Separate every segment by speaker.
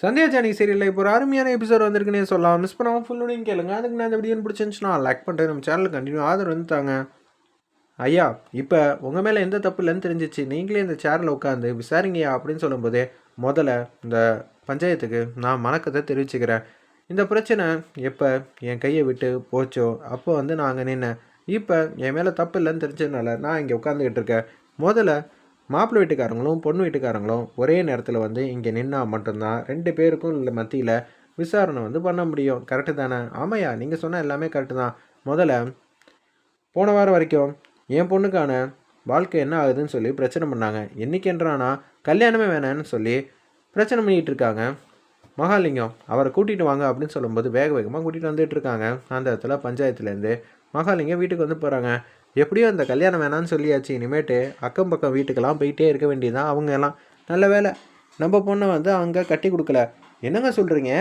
Speaker 1: Sandhya Johnny சீரியலில் இப்போ ஒரு அருமையான எபிசோட் வந்திருக்குன்னே சொல்லலாம். மிஸ் பண்ணாமல் ஃபுல்லோடையும் கேளுங்க. அதுக்கு நான் இந்த வீடியோ பிடிச்சிருந்துச்சுன்னா லைக் பண்ணுறேன் நம்ம சேனல் கண்டினியூ ஆதரவு வந்து தாங்க ஐயா இப்போ உங்கள் மேலே எந்த தப்பு இல்லைன்னு தெரிஞ்சிச்சு. நீங்களே இந்த சேரில் உட்காந்து விசாரிங்கய்யா அப்படின்னு சொல்லும்போதே முதல்ல இந்த பஞ்சாயத்துக்கு நான் வணக்கத்தை தெரிவிச்சுக்கிறேன். இந்த பிரச்சனை எப்போ என் கையை விட்டு போச்சோ அப்போ வந்து நான் அங்கே நின்னேன் இப்போ என் மேலே தப்பு இல்லைன்னு தெரிஞ்சதுனால நான் இங்கே உட்காந்துக்கிட்டு இருக்கேன். முதல்ல மாப்பிள்ளை வீட்டுக்காரங்களும் பொண்ணு வீட்டுக்காரங்களும் ஒரே நேரத்தில் வந்து இங்கே நின்னா மட்டும்தான் ரெண்டு பேருக்கும் இல்லை மத்தியில் விசாரணை வந்து பண்ண முடியும். கரெக்டு தானே? ஆமாய்யா நீங்கள் சொன்ன எல்லாமே கரெக்டு தான். முதல்ல போன வாரம் வரைக்கும் என் பொண்ணுக்கான வாழ்க்கை என்ன ஆகுதுன்னு சொல்லி பிரச்சனை பண்ணாங்க. என்னைக்குன்றானா கல்யாணமே வேணான்னு சொல்லி பிரச்சனை பண்ணிகிட்டு இருக்காங்க. மகாலிங்கம் அவரை கூட்டிகிட்டு வாங்க அப்படின்னு சொல்லும்போது வேக வேகமாக கூட்டிகிட்டு வந்துட்டு இருக்காங்க. அந்த இடத்துல பஞ்சாயத்துலேருந்து மகாலிங்கம் வீட்டுக்கு வந்து போகிறாங்க எப்படியோ அந்த கல்யாணம் வேணான்னு சொல்லியாச்சு. இனிமேட்டு அக்கம் பக்கம் வீட்டுக்கெல்லாம் போயிட்டே இருக்க வேண்டியதுதான் அவங்க எல்லாம். நல்ல வேலை. நம்ம பொண்ணை வந்து அங்கே கட்டி கொடுக்கல. என்னங்க சொல்கிறீங்க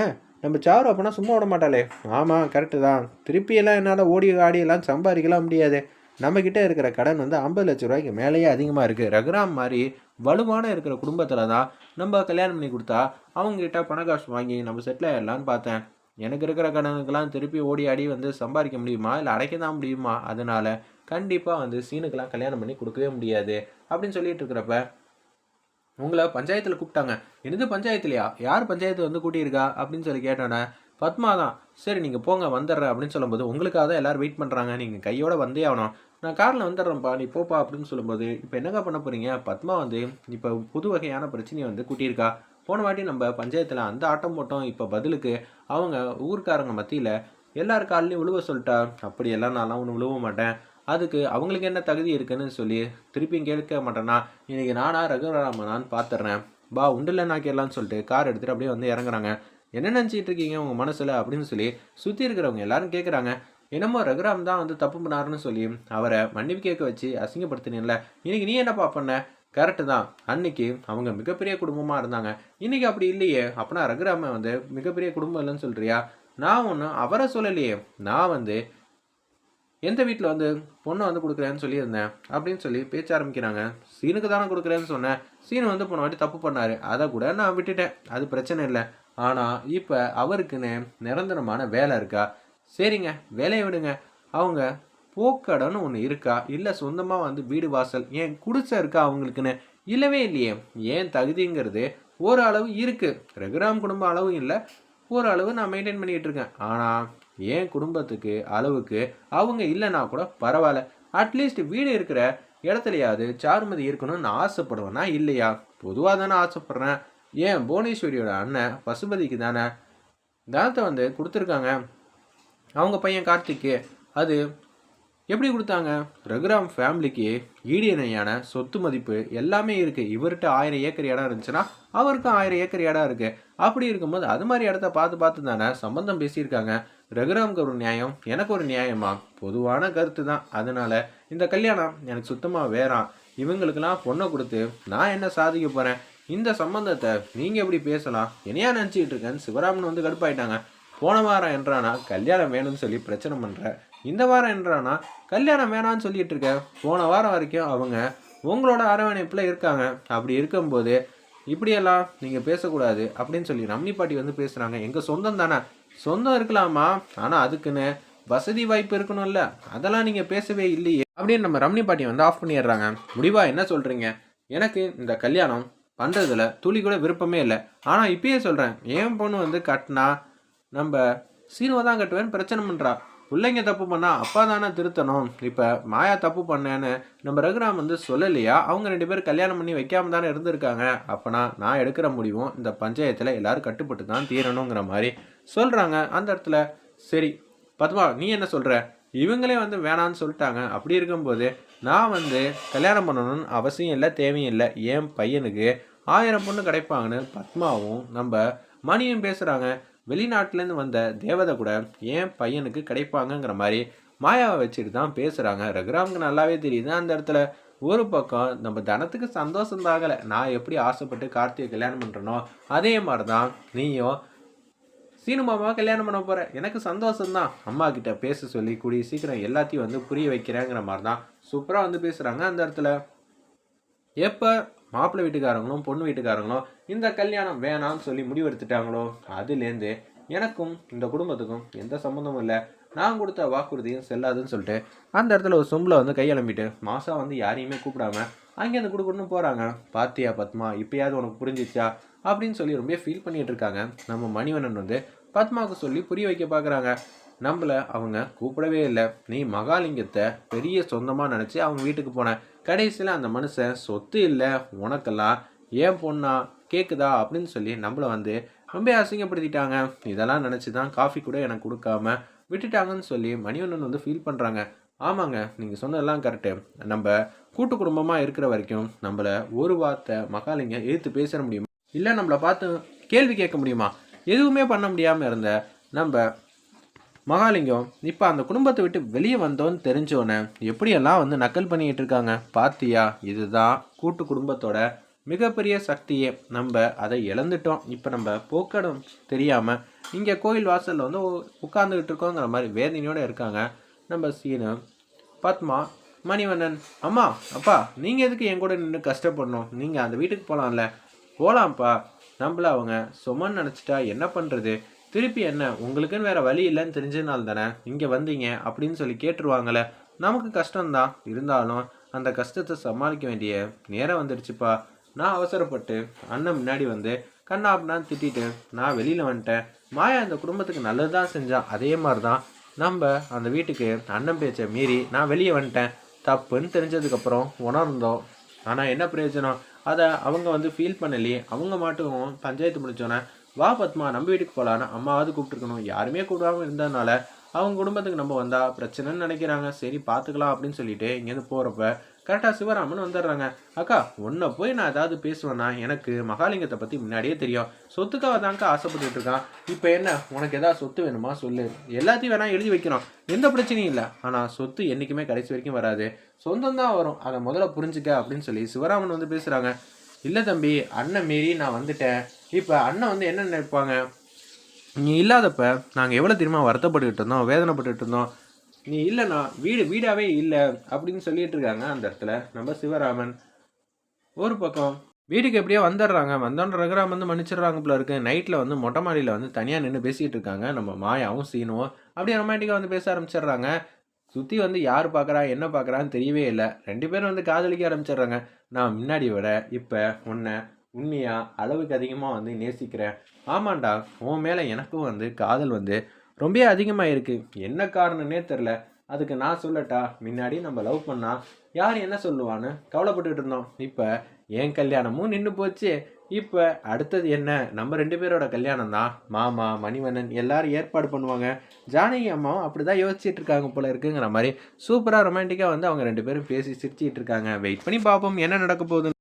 Speaker 1: நம்ம சாரு அப்போனா சும்மா விட மாட்டாளே. ஆமாம் கரெக்டு தான். திருப்பியெல்லாம் என்னால் ஓடி ஆடியெல்லாம் சம்பாதிக்கலாம் முடியாது. நம்மக்கிட்ட இருக்கிற கடன் வந்து ஐம்பது லட்ச ரூபாய்க்கு மேலேயே அதிகமாக இருக்குது ரகுராம் மாதிரி வலுவான இருக்கிற குடும்பத்தில் தான் நம்ம கல்யாணம் பண்ணி கொடுத்தா அவங்ககிட்ட பண காசு வாங்கி நம்ம செட்டில் ஆயிடலான்னு பார்த்தேன். எனக்கு இருக்கிற கடனுக்கெல்லாம் திருப்பி ஓடி ஆடி வந்து சம்பாதிக்க முடியுமா? இல்லை அடைக்க தான் முடியுமா? அதனால் கண்டிப்பாக வந்து சீனுக்கெல்லாம் கல்யாணம் பண்ணி கொடுக்கவே முடியாது அப்படின்னு சொல்லிட்டு இருக்கிறப்ப உங்களை பஞ்சாயத்தில் கூப்பிட்டாங்க. என்னது பஞ்சாயத்துலையா? யார் பஞ்சாயத்து வந்து கூட்டியிருக்கா? அப்படின்னு சொல்லி கேட்டோன்னே பத்மா தான். சரி நீங்கள் போங்க வந்துடுறேன் அப்படின்னு சொல்லும்போது உங்களுக்காக தான் எல்லோரும் வெயிட் பண்ணுறாங்க நீங்கள் கையோட வந்தே ஆகணும். நான் காரில் வந்துடுறேன்ப்பா நீ போப்பா அப்படின்னு சொல்லும்போது இப்போ என்னங்க பண்ண போகிறீங்க பத்மா வந்து இப்போ புது வகையான பிரச்சனையை வந்து கூட்டியிருக்கா. போன வாட்டி நம்ம பஞ்சாயத்தில் அந்த ஆட்டம் போட்டோம் இப்போ பதிலுக்கு அவங்க ஊர்க்காரங்க மத்தியில் எல்லார் காலையும் உழுவ சொல்லிட்டா அப்படி எல்லாம் நான்லாம் ஒன்று விழுவ மாட்டேன். அதுக்கு அவங்களுக்கு என்ன தகுதி இருக்குன்னு சொல்லி திருப்பியும் கேட்க மாட்டேன்னா இன்றைக்கி நானா ரகுராமனான்னு பார்த்துட்றேன் பா உண்டில் நான் கேட்கலான்னு சொல்லிட்டு கார் எடுத்துகிட்டு அப்படியே வந்து இறங்குறாங்க. என்ன நினச்சிட்டு இருக்கீங்க உங்கள் மனசில்? அப்படின்னு சொல்லி சுற்றி இருக்கிறவங்க எல்லாரும் கேட்குறாங்க என்னமோ ரகுராம் தான் வந்து தப்பு பண்ணாருன்னு சொல்லி அவரை மன்னிப்பு கேட்க வச்சு அசிங்கப்படுத்தினீங்கள இன்றைக்கி நீ என்னப்பா பண்ண? கரெக்டு தான். அன்னைக்கு அவங்க மிகப்பெரிய குடும்பமாக இருந்தாங்க. இன்னைக்கு அப்படி இல்லையே. அப்படின்னா ரகுராம வந்து மிகப்பெரிய குடும்பம் இல்லைன்னு சொல்கிறியா நான் ஒன்றும் அவரை சொல்லலையே. நான் வந்து எந்த வீட்டில் வந்து பொண்ணை வந்து கொடுக்குறேன்னு சொல்லியிருந்தேன். அப்படின்னு சொல்லி பேச்ச ஆரம்பிக்கிறாங்க. சீனுக்கு தானே கொடுக்குறேன்னு சொன்னேன். சீனு வந்து போன வாட்டி தப்பு பண்ணார். அதை கூட நான் விட்டுட்டேன். அது பிரச்சனை இல்லை. ஆனால் இப்போ அவருக்குன்னு நிரந்தரமான வேலை இருக்கா? சரிங்க வேலையை விடுங்க. அவங்க போக்கடன்னு ஒன்று இருக்கா? இல்லை சொந்தமாக வந்து வீடு வாசல் ஏன் குடிசை இருக்கா அவங்களுக்குன்னு? இல்லவே இல்லையே. ஏன் தகுதிங்கிறது ஓரளவு இருக்குது ரகுராம் குடும்ப அளவும் இல்லை. ஓரளவு நான் மெயின்டைன் பண்ணிகிட்டு இருக்கேன். ஆனால் என் குடும்பத்துக்கு அளவுக்கு அவங்க இல்லைன்னா கூட பரவாயில்ல. அட்லீஸ்ட் வீடு இருக்கிற இடத்துலையாவது சாருமதி இருக்கணும்னு நான் ஆசைப்படுவேனா இல்லையா? பொதுவாக தானே ஆசைப்பட்றேன். ஏன் புவனேஸ்வரியோட அண்ணன் பசுபதிக்கு தானே? தானத்தை வந்து கொடுத்துருக்காங்க. அவங்க பையன் கார்த்திக்கு. அது எப்படி கொடுத்தாங்க? ரகுராம் ஃபேமிலிக்கு ஈடியணையான சொத்து மதிப்பு எல்லாமே இருக்குது இவர்கிட்ட ஆயிரம் ஏக்கர் இடம் இருந்துச்சுன்னா அவருக்கும் ஆயிரம் ஏக்கர் இடம் இருக்குது அப்படி இருக்கும்போது அது மாதிரி இடத்த பார்த்து பார்த்து தானே சம்பந்தம் பேசியிருக்காங்க. ரகுராம்க்கு ஒரு நியாயம் எனக்கு ஒரு நியாயமா? பொதுவான கருத்து தான். அதனால இந்த கல்யாணம் எனக்கு சுத்தமாக வேறாம் இவங்களுக்கெல்லாம் பொண்ணை கொடுத்து நான் என்ன சாதிக்க போகிறேன் இந்த சம்பந்தத்தை நீங்கள் எப்படி பேசலாம்? என்னையா நினச்சிக்கிட்டு இருக்கேன்னு சிவராமன் வந்து கடுப்பாயிட்டாங்க. போன வாரம் என்றானா கல்யாணம் வேணும்னு சொல்லி பிரச்சனை பண்ணுற இந்த வாரம் என்றானா கல்யாணம் வேணான்னு சொல்லிட்டு இருக்க. போன வாரம் வரைக்கும் அவங்க உங்களோட அரவணைப்பில் இருக்காங்க. அப்படி இருக்கும்போது இப்படியெல்லாம் நீங்கள் பேசக்கூடாது அப்படின்னு சொல்லி ரம்னி பாட்டி வந்து பேசுகிறாங்க எங்கள் சொந்தம் தானே. சொந்தம் இருக்கலாமா? ஆனால் அதுக்குன்னு வசதி வாய்ப்பு இருக்கணும்ல. அதெல்லாம் நீங்கள் பேசவே இல்லையே. அப்படின்னு நம்ம ரம்னி பாட்டி வந்து ஆஃப் பண்ணிடுறாங்க. முடிவா என்ன சொல்கிறீங்க எனக்கு இந்த கல்யாணம் பண்ணுறதுல துளி கூட விருப்பமே இல்லை. ஆனால் இப்பயே சொல்கிறேன் என் பொண்ணு வந்து கட்டினா நம்ம சீனுவை தான் கட்டுவேன்னு பிரச்சனை பண்ணுறா பிள்ளைங்க தப்பு பண்ணால் அப்பா தானே திருத்தணும். இப்போ மாயா தப்பு பண்ணேன்னு நம்ம ரகுராம் வந்து சொல்லலையா? அவங்க ரெண்டு பேரும் கல்யாணம் பண்ணி வைக்காம தானே இருந்திருக்காங்க. அப்போனா நான் எடுக்கிற முடிவும் இந்த பஞ்சாயத்தில் எல்லோரும் கட்டுப்பட்டு தான் தீரணுங்கிற மாதிரி சொல்கிறாங்க அந்த இடத்துல சரி பத்மா நீ என்ன சொல்கிற இவங்களே வந்து வேணான்னு சொல்லிட்டாங்க. அப்படி இருக்கும்போது நான் வந்து கல்யாணம் பண்ணணும்னு அவசியம் இல்லை தேவையும் இல்லை. என் பையனுக்கு ஆயிரம் பொண்ணு கிடைப்பாங்கன்னு பத்மாவும் நம்ம மணியும் பேசுகிறாங்க வெளிநாட்டிலேருந்து வந்த தேவதை கூட ஏன் பையனுக்கு கிடைப்பாங்கங்கிற மாதிரி மாயாவை வச்சுட்டு தான் பேசுகிறாங்க ரகுராமுக்கு நல்லாவே தெரியுது. அந்த இடத்துல ஒரு பக்கம் நம்ம தனத்துக்கு சந்தோஷம் தாகலை. நான் எப்படி ஆசைப்பட்டு கார்த்திகை கல்யாணம் பண்ணுறனோ அதே மாதிரி தான் நீயும் சீனு மாமாவை கல்யாணம் பண்ண போகிற எனக்கு சந்தோஷம்தான் அம்மா கிட்ட பேச சொல்லி கூடிய சீக்கிரம் எல்லாத்தையும் வந்து புரிய வைக்கிறேங்கிற மாதிரி தான் சூப்பராக வந்து பேசுகிறாங்க அந்த இடத்துல எப்போ மாப்பிள்ளை வீட்டுக்காரங்களும் பொண்ணு வீட்டுக்காரங்களும் இந்த கல்யாணம் வேணாம்னு சொல்லி முடிவெடுத்துட்டாங்களோ? அதுலேருந்து எனக்கும் இந்த குடும்பத்துக்கும் எந்த சம்மந்தமும் இல்லை. நான் கொடுத்த வாக்குறுதியும் செல்லாதுன்னு சொல்லிட்டு அந்த இடத்துல ஒரு சொம்பில் வந்து கையெழும்பிட்டு மாசா வந்து யாரையுமே கூப்பிடாம அங்கேருந்து கொடுக்கணும்னு போகிறாங்க பாத்தியா பத்மா இப்போயாவது உனக்கு புரிஞ்சிச்சா? அப்படின்னு சொல்லி ரொம்ப ஃபீல் பண்ணிகிட்டு இருக்காங்க. நம்ம மணிவண்ணன் வந்து பத்மாவுக்கு சொல்லி புரிய வைக்க பார்க்குறாங்க நம்மள அவங்க கூப்பிடவே இல்லை. நீ மகாலிங்கத்தை பெரிய சொந்தமாக நினச்சி அவங்க வீட்டுக்கு போனேன் கடைசியில் அந்த மனுஷன் சொத்து இல்லை உனக்கெல்லாம் ஏன் பொண்ணா? கேட்குதா அப்படின்னு சொல்லி நம்மளை வந்து ரொம்ப அசிங்கப்படுத்திட்டாங்க. இதெல்லாம் நினச்சி தான் காஃபி கூட எனக்கு கொடுக்காம விட்டுட்டாங்கன்னு சொல்லி மணிவண்ணன் வந்து ஃபீல் பண்ணுறாங்க ஆமாங்க நீங்கள் சொன்னதெல்லாம் கரெக்டு நம்ம கூட்டு குடும்பமாக இருக்கிற வரைக்கும் நம்மளை ஒரு வார்த்தை மகாலிங்க எதிர்த்து பேச முடியுமா? இல்லை நம்மளை பார்த்து கேள்வி கேட்க முடியுமா? எதுவுமே பண்ண முடியாமல் இருந்த நம்ம மகாலிங்கம் இப்போ அந்த குடும்பத்தை விட்டு வெளியே வந்தோன்னு தெரிஞ்சோன்னே எப்படியெல்லாம் வந்து நக்கல் பண்ணிக்கிட்டு இருக்காங்க? பாத்தியா? இதுதான் கூட்டு குடும்பத்தோட மிகப்பெரிய சக்தியே. நம்ம அதை இழந்துட்டோம். இப்போ நம்ம போக்கடம் தெரியாமல் இங்கே கோயில் வாசலில் வந்து உ- இருக்கோங்கிற மாதிரி வேதனையோடு இருக்காங்க. நம்ம சீனு பத்மா மணிவண்ணன் அம்மா அப்பா நீங்கள் எதுக்கு என் கூட நின்று கஷ்டப்படணும்? நீங்கள் அந்த வீட்டுக்கு போகலாம்ல போகலாம்ப்பா நம்மள அவங்க சுமன் நினச்சிட்டா என்ன பண்ணுறது திருப்பி என்ன உங்களுக்குன்னு வேற வழி இல்லைன்னு தெரிஞ்சதுனால தானே இங்கே வந்தீங்க அப்படின்னு சொல்லி கேட்டுருவாங்களே நமக்கு கஷ்டம்தான். இருந்தாலும் அந்த கஷ்டத்தை சமாளிக்க வேண்டிய நேரம் வந்துடுச்சுப்பா நான் அவசரப்பட்டு அண்ணன் முன்னாடி வந்து கண்ணா அப்படின்னு திட்டிட்டு நான் வெளியில் வந்துட்டேன். மாயா அந்த குடும்பத்துக்கு நல்லது தான் செஞ்சான். அதே மாதிரி தான் நம்ம அந்த வீட்டுக்கு அண்ணன் பேச்சை மீறி நான் வெளியே வந்துட்டேன். தப்புன்னு தெரிஞ்சதுக்கப்புறம் உணர்ந்தோம். ஆனால் என்ன பிரயோஜனம்? அதை அவங்க வந்து ஃபீல் பண்ணலையே அவங்க மாட்டுக்கும் பஞ்சாயத்து முடிச்சோன்னே வா பத்மா நம்ம வீட்டுக்கு போகலான்னு அம்மாவது கூப்பிட்டுருக்கணும். யாருமே கூப்பிடாம இருந்ததுனால அவங்க குடும்பத்துக்கு நம்ம வந்தால் பிரச்சனைன்னு நினைக்கிறாங்க. சரி பார்த்துக்கலாம் அப்படின்னு சொல்லிட்டு இங்கேருந்து போகிறப்ப கரெக்டாக சிவராமன் வந்துடுறாங்க. அக்கா உன்னை போய் நான் ஏதாவது பேசுவேன்னா எனக்கு மகாலிங்கத்தை பற்றி முன்னாடியே தெரியும். சொத்துக்காக தான்க்கா ஆசைப்பட்டுட்டு இருக்கான். இப்போ என்ன உனக்கு ஏதாவது சொத்து வேணுமா சொல்லு. எல்லாத்தையும் வேணால் எழுதி வைக்கிறோம். எந்த பிரச்சனையும் இல்லை. ஆனால் சொத்து என்றைக்குமே கடைசி வரைக்கும் வராது. சொந்தம் தான் வரும். அதை முதல்ல புரிஞ்சுக்க அப்படின்னு சொல்லி சிவராமன் வந்து பேசுகிறாங்க இல்லை தம்பி அண்ணன் மீறி நான் வந்துட்டேன். இப்போ அண்ணன் வந்து என்ன நினைப்பாங்க? நீ இல்லாதப்ப நாங்கள் எவ்வளோ தெரியுமா வருத்தப்பட்டுக்கிட்டு இருந்தோம் வேதனைப்பட்டுட்டு இருந்தோம். நீ இல்லைண்ணா வீடு வீடாகவே இல்லை அப்படின்னு சொல்லிட்டு இருக்காங்க அந்த இடத்துல நம்ம சிவராமன். ஒரு பக்கம் வீட்டுக்கு எப்படியோ வந்துடுறாங்க வந்தோன்ற ரகுராம் வந்து மன்னிச்சிடுறாங்க போல இருக்கு. நைட்டில் வந்து மொட்டை மாடியில் வந்து தனியாக நின்று பேசிகிட்டு இருக்காங்க. நம்ம மாயாவும் சீனுவும் அப்படியே ரொமான்டிக்காக வந்து பேச ஆரம்பிச்சிடுறாங்க. சுற்றி வந்து யார் பார்க்குறா என்ன பார்க்குறான்னு தெரியவே இல்லை. ரெண்டு பேரும் வந்து காதலிக்க ஆரம்பிச்சிடுறாங்க. நான் முன்னாடி விட இப்போ உன்னை உண்மையாக அளவுக்கு அதிகமாக வந்து நேசிக்கிறேன் ஆமாண்டா உன் மேலே எனக்கும் வந்து காதல் வந்து ரொம்ப அதிகமாக இருக்குது என்ன காரணம்னே தெரில அதுக்கு நான் சொல்லட்டா முன்னாடி நம்ம லவ் பண்ணால் யார் என்ன சொல்லுவான்னு கவலைப்பட்டுட்டு இருந்தோம். இப்போ என் கல்யாணமும் நின்று போச்சு. இப்போ அடுத்தது என்ன? நம்ம ரெண்டு பேரோட கல்யாணம் தான். மாமா மணிவண்ணன் எல்லாரும் ஏற்பாடு பண்ணுவாங்க. ஜானகி அம்மாவும் அப்படி தான் யோசிச்சுட்டு இருக்காங்க போல இருக்குங்கிற மாதிரி சூப்பராக ரொமான்டிக்காக வந்து அவங்க ரெண்டு பேரும் பேசி சிரிச்சிட்டு இருக்காங்க. வெயிட் பண்ணி பார்ப்போம் என்ன நடக்க போகுதுன்னு.